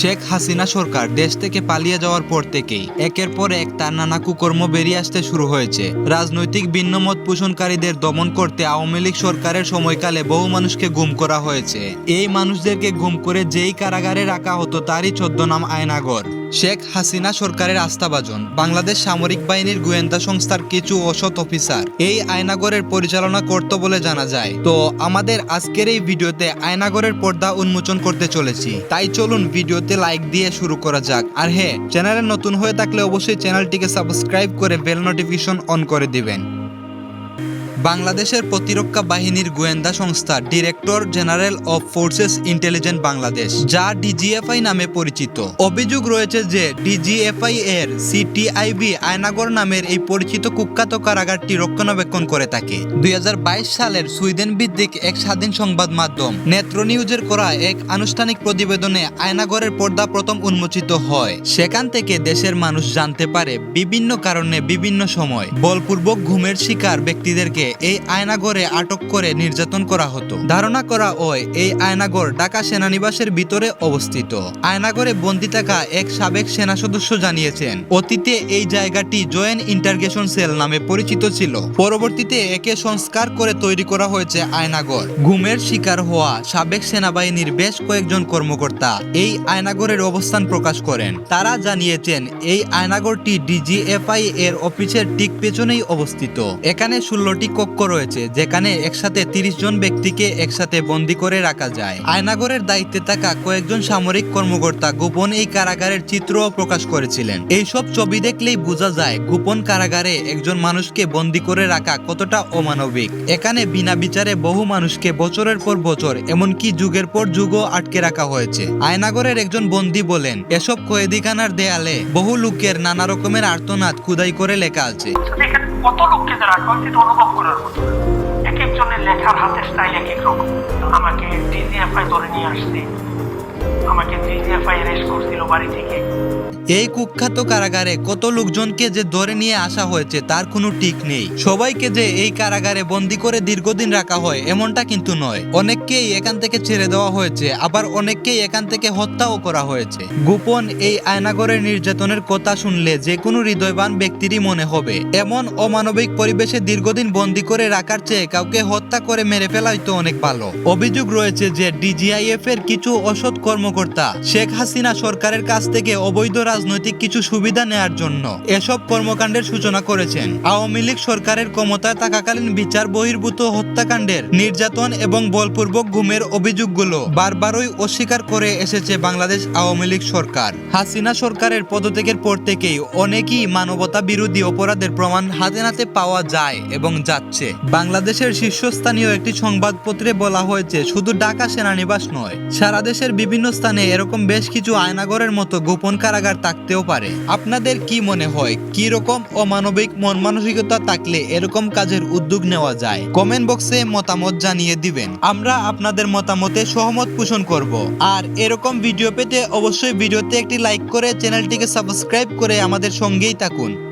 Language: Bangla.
শেখ হাসিনা সরকার দেশ থেকে পালিয়ে যাওয়ার পর থেকেই একের পর এক তার নানা কুকর্ম বেরিয়ে আসতে শুরু হয়েছে। রাজনৈতিক ভিন্নমত পোষণকারীদের দমন করতে আওয়ামী লীগ সরকারের সময়কালে বহু মানুষকে গুম করা হয়েছে। এই মানুষদেরকে গুম করে যেই কারাগারে রাখা হতো তারই ছদ্মনাম আয়নাগর। শেখ হাসিনা সরকারের আস্থাভাজন, বাংলাদেশ সামরিক বাহিনীর গোয়েন্দা সংস্থার কিছু অসৎ অফিসার। এই আয়নাগরের পরিচালনা করত বলে জানা যায়। তো আমাদের আজকের এই ভিডিওতে আয়নাগরের পর্দা উন্মোচন করতে চলেছি। তাই চলুন ভিডিওতে লাইক দিয়ে শুরু করা যাক। আর হ্যাঁ চ্যানেলে নতুন হয়ে থাকলে অবশ্যই চ্যানেলটিকে সাবস্ক্রাইব করে বেল নোটিফিকেশন অন করে দিবেন। বাংলাদেশের প্রতিরক্ষা বাহিনীর গোয়েন্দা সংস্থা director general of forces intelligent Bangladesh, যা ডিজিএফআই নামে পরিচিত। অভিযোগ রয়েছে যে ডিজিএফআই এর সিটিআইবি আয়নাগর নামের এই পরিচিত কুখ্যাত কারাগারটি রক্ষণাবেক্ষণ করে থাকে। দুই হাজার বাইশ সালের সুইডেন ভিত্তিক এক স্বাধীন সংবাদ মাধ্যম, নেত্র নিউজের করা এক আনুষ্ঠানিক প্রতিবেদনে আয়নাগরের পর্দা প্রথম উন্মোচিত হয়। সেখান থেকে দেশের মানুষ জানতে পারে বিভিন্ন কারণে বিভিন্ন সময় বলপূর্বক ঘুমের শিকার ব্যক্তিদেরকে এই আয়নাগরে আটক করে নির্যাতন করা হতো। ধারণা করা হয়, এই আয়নাগর ঢাকা সেনানিবাসের ভিতরে অবস্থিত। আয়নাগরে বন্দি থাকা এক সাবেক সেনা সদস্য জানিয়েছেন, অতীতে এই জায়গাটি জয়েন্ট ইন্টারগেশন সেল নামে পরিচিত ছিল। পরবর্তীতে একে সংস্কার করে তৈরি করা হয়েছে আয়নাগর ঘুমের শিকার হওয়া সাবেক সেনাবাহিনীর বেশ কয়েকজন কর্মকর্তা এই আয়নাগরের অবস্থান প্রকাশ করেন। তারা জানিয়েছেন, এই আয়নাগরটি ডিজিএফআই এর অফিসের ঠিক পেছনেই অবস্থিত। এখানে ষোলোটি কক্ষ রয়েছে, যেখানে একসাথে তিরিশ জন ব্যক্তিকে একসাথে বন্দি করে রাখা যায়। আয়নাগরের দায়িত্বে থাকা কয়েকজন সামরিক কর্মকর্তা গোপন এই কারাগারের চিত্রও প্রকাশ করেছিলেন। এইসব ছবি দেখলেই বোঝা যায়, গোপন কারাগারে একজন মানুষকে বন্দি করে রাখা কতটা অমানবিক। এখানে বিনা বিচারে বহু মানুষকে বছরের পর বছর, এমনকি যুগের পর যুগও আটকে রাখা হয়েছে। আয়নাগরের একজন বন্দি বলেন, এসব কয়েদিখানার দেয়ালে বহু লোকের নানা রকমের আর্তনাদ খুদাই করে লেখা আছে। কত লোককে যে রাখা অনুভব করার মতো। এক একজনের লেখার হাতের স্টাইল এক এক রকম আমাকে ডিজিএফআই ধরে নিয়ে আসছে আমাকে ডিজিএফআই রেস্ট করছিল বাড়ি থেকে। এই কুখ্যাত কারাগারে কত লোকজনকে যে ধরে নিয়ে আসা হয়েছে, তার কোনো ঠিক নেই। সবাইকে যে এই কারাগারে বন্দি করে দীর্ঘদিন রাখা হয়, এমনটা কিন্তু নয়। অনেককেই এখান থেকে ছেড়ে দেওয়া হয়েছে, আবার অনেককেই এখান থেকে হত্যাও করা হয়েছে। গোপন এই আয়নাগরের নির্যাতনের কথা শুনলে যে কোনো হৃদয়বান ব্যক্তিরই মনে হবে। এমন অমানবিক পরিবেশে দীর্ঘদিন বন্দি করে রাখার চেয়ে কাউকে হত্যা করে মেরে ফেলাই তো অনেক ভালো। অভিযোগ রয়েছে যে ডিজিআইএফ এর কিছু অসৎ কর্মকর্তা। শেখ হাসিনা সরকারের কাছ থেকে অবৈধ রাজনৈতিক কিছু সুবিধা নেয়ার জন্য এসব কর্মকাণ্ডের সূচনা করেছেন। আওয়ামী লীগ সরকারের ক্ষমতায় থাকাকালীন বিচার বহির্ভূত হত্যাকাণ্ডের নির্যাতন এবং বলপূর্বক ঘুমের অভিযোগগুলো বারবারই অস্বীকার করে এসেছে বাংলাদেশ আওয়ামী লীগ সরকার। হাসিনা সরকারের পদত্যাগের পর থেকেই অনেকই মানবতা বিরোধী অপরাধের প্রমাণ হাতে নাতে পাওয়া যায় এবং যাচ্ছে। বাংলাদেশের শীর্ষস্থানীয় একটি সংবাদপত্রে বলা হয়েছে, শুধু ঢাকা সেনানিবাস নয়, সারা দেশের বিভিন্ন স্থানে এরকম বেশ কিছু আয়নাগরের মতো গোপন কারাগার থাকতেও পারে। আপনাদের কি মনে হয় কি রকম অমানবিক মন মানসিকতা থাকলে এরকম কাজের উদ্যোগ নেওয়া যায়? কমেন্ট বক্সে মতামত জানিয়ে দিবেন। আমরা আপনাদের মতামতে সহমত পোষণ করব। আর এরকম ভিডিও পেতে অবশ্যই ভিডিওতে একটি লাইক করে চ্যানেলটিকে সাবস্ক্রাইব করে আমাদের সঙ্গেই থাকুন।